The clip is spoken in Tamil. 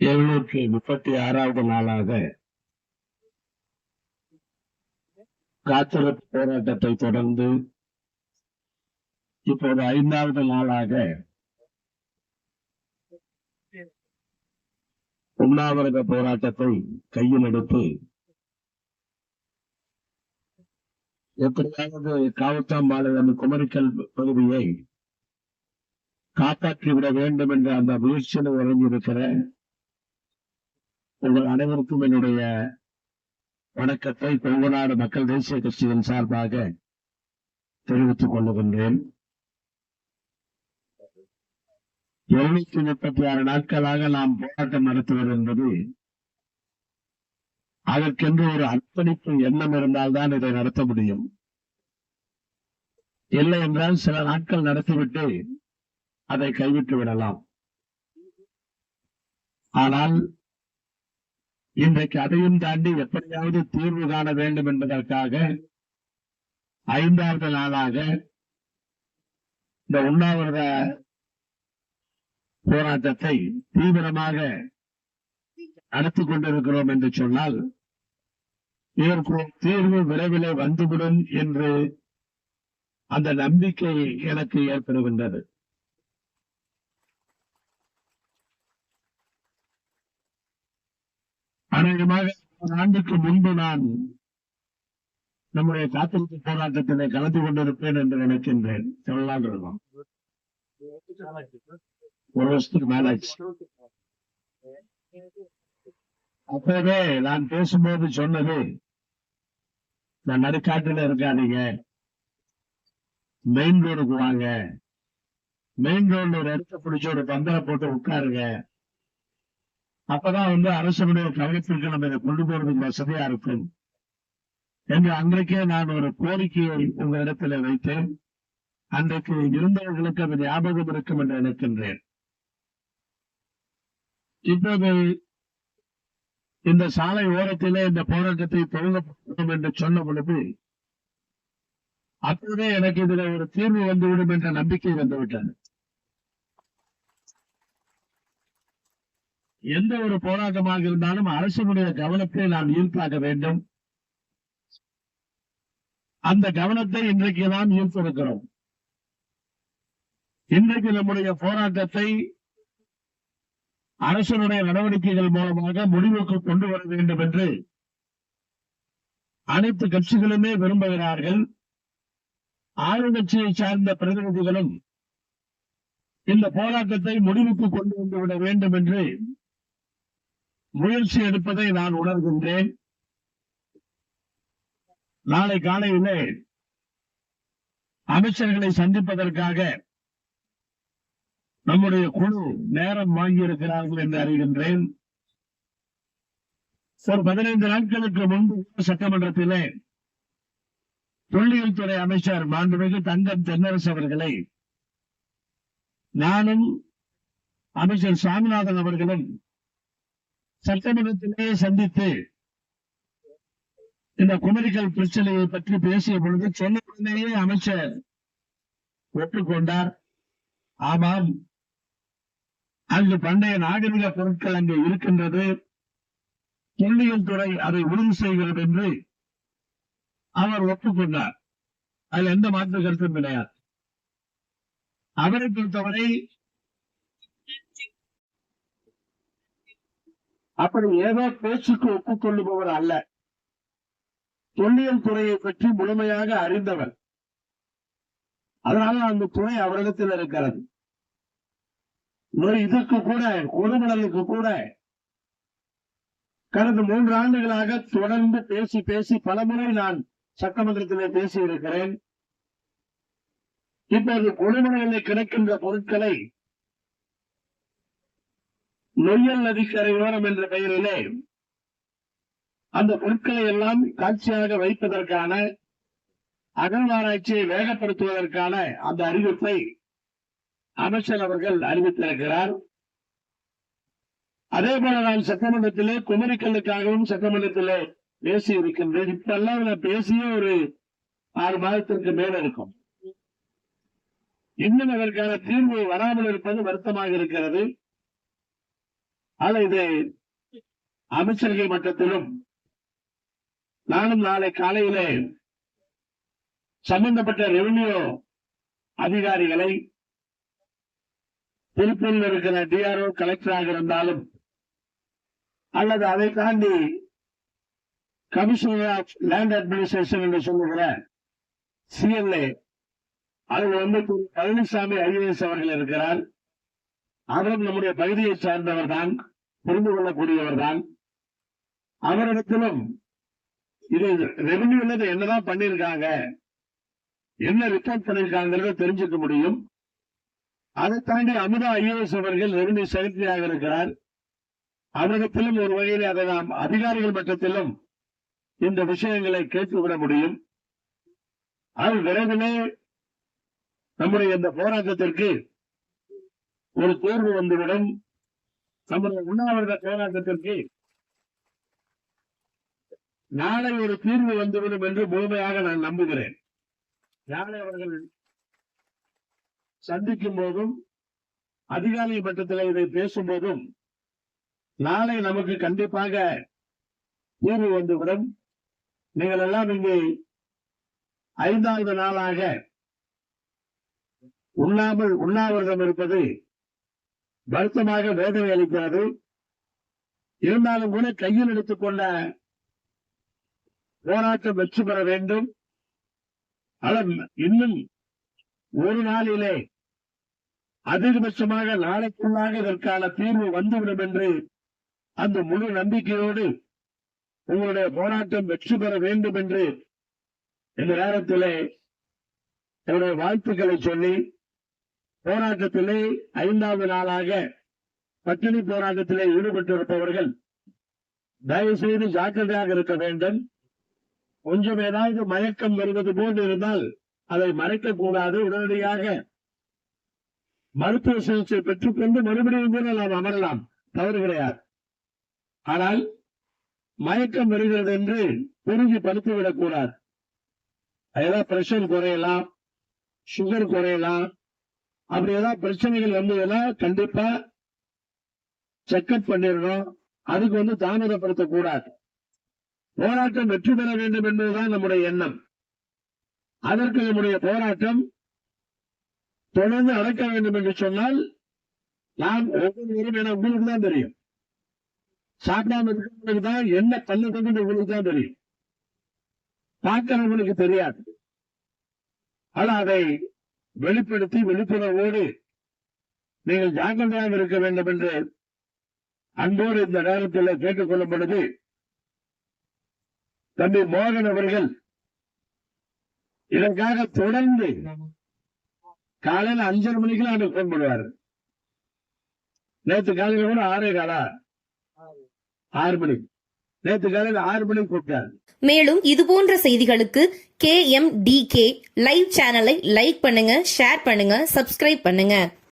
எழுநூற்றி முப்பத்தி ஆறாவது நாளாக காத்திருப்பு போராட்டத்தை தொடர்ந்து இப்போது ஐந்தாவது நாளாக உண்ணாவிரத போராட்டத்தை கையில் எடுத்து எப்படியாவது காவத்தாம்பாளையம் குமரிக்கல் பகுதியை காப்பாற்றிவிட வேண்டும் என்ற அந்த முயற்சியில் இறங்கியிருக்கிற உங்கள் அனைவருக்கும் என்னுடைய வணக்கத்தை கொங்கநாடு மக்கள் தேசிய கட்சியின் சார்பாக தெரிவித்துக் கொள்ளுகின்றேன் இருநூத்தி முப்பத்தி ஆறு நாட்களாக நாம் போராட்டம் நடத்துவது என்பது அதற்கென்று ஒரு அர்ப்பணிப்பு எண்ணம் இருந்தால்தான் இதை நடத்த முடியும். இல்லை என்றால் சில நாட்கள் நடத்திவிட்டு அதை கைவிட்டு விடலாம். ஆனால் இன்றைக்கு அதையும் தாண்டி எப்படியாவது தீர்வு காண வேண்டும் என்பதற்காக ஐந்தாவது நாளாக இந்த உண்ணாவிரத போராட்டத்தை தீவிரமாக நடத்தி கொண்டிருக்கிறோம் என்று சொன்னால் இதற்கு தீர்வு விரைவிலே வந்துவிடும் என்று அந்த நம்பிக்கை எனக்கு ஏற்படுகின்றது. அநேகமாக ஒரு ஆண்டுக்கு முன்பு நான் நம்முடைய காத்திருப்பு போராட்டத்திலே கலந்து கொண்டிருப்பேன் என்று நினைக்கின்றேன். சொல்லலாம் இருக்கும் ஒரு வருஷத்துக்கு மேலாச்சு அப்பவே நான் பேசும்போது சொன்னது நான் நடுக்காட்டுல இருக்காதீங்க. மெயின் ரோடுக்கு வாங்க. மெயின் ரோட்ல ஒரு இடத்த பிடிச்சி ஒரு பந்தலை போட்டு உட்காருங்க. அப்பதான் வந்து அரசனுடைய கவனத்திற்கு நம்ம இதை கொண்டு போறதுக்கு வசதியா இருக்கும். என்று அன்றைக்கே நான் ஒரு கோரிக்கையை உங்களிடத்துல வைத்தேன். அன்றைக்கு இருந்தவர்களுக்கு அது ஞாபகம் இருக்கும் என்று நினைக்கின்றேன். இப்போது இந்த சாலை ஓரத்திலே இந்த போராட்டத்தை தொடங்கப்படும் என்று சொன்ன பொழுது அப்போதே எனக்கு இதுல ஒரு தீர்வு வந்துவிடும் என்ற நம்பிக்கை வந்துவிட்டது. எந்த ஒரு போராட்டமாக இருந்தாலும் அரசினுடைய கவனத்தை நாம் ஈர்ப்பாக்க வேண்டும். அந்த கவனத்தை இன்றைக்கு நாம் ஈர்த்திருக்கிறோம். இன்றைக்கு நம்முடைய போராட்டத்தை அரசனுடைய நடவடிக்கைகள் மூலமாக முடிவுக்கு கொண்டு வர வேண்டும் என்று அனைத்து கட்சிகளுமே விரும்புகிறார்கள். ஆளுங்கட்சியை சார்ந்த பிரதிநிதிகளும் இந்த போராட்டத்தை முடிவுக்கு கொண்டு வந்துவிட வேண்டும் என்று முயற்சி எடுப்பதை நான் உணர்கின்றேன். நாளை காலையிலே அமைச்சர்களை சந்திப்பதற்காக நம்முடைய குழு நேரம் வாங்கியிருக்கிறார்கள் என்று அறிகின்றேன். ஒரு பதினைந்து நாட்களுக்கு முன்பு சட்டமன்றத்திலே தொல்லியல் துறை அமைச்சர் மாண்புமிகு தங்கம் தென்னரசு அவர்களை நானும் அமைச்சர் சாமிநாதன் அவர்களும் சட்டமன்றத்திலேயே சந்தித்து இந்த குமரிக்கல் பிரச்சனையை பற்றி பேசிய பொழுது சொன்ன உடனேயே அமைச்சர் ஒப்புக்கொண்டார். ஆமாம் அங்கு பண்டைய நாகரிக பொருட்கள் அங்கே இருக்கின்றது. தொல்லியல் துறை அதை உறுதி செய்கிறது என்று அவர் ஒப்புக்கொண்டார். அதில் எந்த மாற்று கருத்தும் கிடையாது. அவரை பொறுத்தவரை அப்படி ஏதோ பேச்சுக்கு ஒப்புக்கொள்ளுபவர் அல்ல. தொல்லியல் துறையை பற்றி முழுமையாக அறிந்தவர். அதனால அந்த துறை அவரிடத்தில் இருக்கிறது. ஒரு இதற்கு கூட கொடுமணலுக்கு கூட கடந்த மூன்று ஆண்டுகளாக தொடர்ந்து பேசி பேசி பலமுறை நான் சட்டமன்றத்திலே பேசியிருக்கிறேன். இப்போது கொடுமணலில் கிடைக்கின்ற பொருட்களை நொய்யல் நதிக்கரையோரம் என்ற பெயரிலே அந்த பொருட்களை எல்லாம் காட்சியாக வைப்பதற்கான அகழ்வாராய்ச்சியை வேகப்படுத்துவதற்கான அந்த அறிவிப்பை அமைச்சர் அவர்கள் அறிவித்திருக்கிறார். அதே போல நான் சட்டமன்றத்திலே குமரிக்கல்லுக்காகவும் சட்டமன்றத்திலே பேசி இருக்கின்றேன் இப்ப எல்லாம் நான் பேசிய ஒரு ஆறு மாதத்திற்கு மேல இருக்கும். இன்னும் அதற்கான தீர்வு வராமல் இருப்பது வருத்தமாக இருக்கிறது. ஆனால் இது அமைச்சர்கள் மட்டத்திலும் நானும் நாளை காலையிலே சம்பந்தப்பட்ட ரெவன்யூ அதிகாரிகளை திருப்பூரில் இருக்கிற டிஆர்ஓ கலெக்டராக இருந்தாலும் அல்லது அதை தாண்டி கமிஷனர் ஆஃப் லேண்ட் அட்மினிஸ்ட்ரேஷன் என்று சொல்லுகிற சிஎல்ஏ அதில் வந்து திரு பழனிசாமி ஐஏஎஸ் அவர்கள் இருக்கிறார். அவரும் நம்முடைய பகுதியை சார்ந்தவர் தான் புரிந்து கொள்ளக்கூடியவர் தான் அவரிடத்திலும் இது ரெவென்யூல என்னதான் பண்ணிருக்காங்க என்ன ரிப்போர்ட் பண்ணிருக்காங்கிறத தெரிஞ்சுக்க முடியும். அதை தாண்டி அமுதா ஐஏஎஸ் அவர்கள் நெருங்கி செக்ரட்டரியாக இருக்கிறார். அவரிடத்திலும் ஒரு வகையில் அதை நாம் அதிகாரிகள் மட்டத்திலும் இந்த விஷயங்களை கேட்டுவிட முடியும். அது விரைவிலே நம்முடைய இந்த போராட்டத்திற்கு ஒரு தேர்வு வந்துவிடும். நம்முடைய உண்ணாவிரத போராட்டத்திற்கு நாளை ஒரு தீர்வு வந்துவிடும் என்று முழுமையாக நான் நம்புகிறேன். நாளை அவர்கள் சந்திக்கும் போதும் அதிகாரி மட்டத்தில் இதை பேசும் போதும் நாளை நமக்கு கண்டிப்பாக தீர்வு வந்துவிடும். நீங்கள் எல்லாம் இங்கே ஐந்தாவது நாளாக உண்ணாமல் உண்ணாவிரதம் இருப்பது வருத்தமாக வேதனை அளிக்கிறது. இருந்தாலும் கூட கையில் எடுத்துக்கொண்ட போராட்டம் வெற்றி பெற வேண்டும். ஆனால் இன்னும் ஒரு நாளிலே அதிகபட்சமாக நாளைக்குள்ளாக இதற்கான தீர்வு வந்துவிடும் என்று அந்த முழு நம்பிக்கையோடு உங்களுடைய போராட்டம் வெற்றி பெற வேண்டும் என்று இந்த நேரத்திலே என்னுடைய வாழ்த்துக்களை சொல்லி போராட்டத்திலே ஐந்தாவது நாளாக பட்டினி போராட்டத்திலே ஈடுபட்டிருப்பவர்கள் தயவு செய்து ஜாக்கிரதையாக இருக்க வேண்டும். கொஞ்சம் ஏதாவது மயக்கம் வருவது போன்று இருந்தால் அதை மறைக்க கூடாது உடனடியாக. மருத்துவ சிகிச்சை பெற்றுக்கொண்டு மறுபடியும் கூட நாம் அமரலாம். தவறு கிடையாது. ஆனால் மயக்கம் வருகிறது என்று பெருகி படுத்துவிடக் கூடாது ஏதாவது பிரஷர் குறையலாம் சுகர் குறையலாம் அப்படி ஏதாவது பிரச்சனைகள் வந்ததுன்னா கண்டிப்பா செக்அப் பண்ணிடணும். அதுக்கு வந்து தாமதப்படுத்தக்கூடாது. போராட்டம் வெற்றி பெற வேண்டும் என்பதுதான் நம்முடைய எண்ணம். அதற்கு நம்முடைய போராட்டம் தொடர்ந்து அடக்க வேண்டும் என்று சொன்னால் நாம் ஒவ்வொருவரும் என உங்களுக்கு தான் தெரியும். சாப்பிடாம இருக்கிறவங்களுக்கு தான் என்ன பண்ணதுன்னு உங்களுக்கு தான் தெரியும். பார்க்கிறவங்களுக்கு தெரியாது. ஆனா அதை வெளிப்படுத்தி விழிப்புணர்வோடு நீங்கள் ஜாக்கிரதையாக இருக்க வேண்டும் என்று அன்போடு இந்த நேரத்தில் கேட்டுக் கொள்ளப்படுது தம்பி மோகன் அவர்கள் இதற்காக தொடர்ந்து காலையில அஞ்சரை மணிக்கெல்லாம் அவர் போன் பண்ணுவார் நேற்று காலையில கூட ஆறே காலா? ஆறு மணிக்கு நேத்து காலையில ஆறு மணிக்கு கூப்பிட்டார். மேலும் இதுபோன்ற செய்திகளுக்கு K M D K live சேனலை லைக் பண்ணுங்க ஷேர் பண்ணுங்க சப்ஸ்கிரைப் பண்ணுங்க.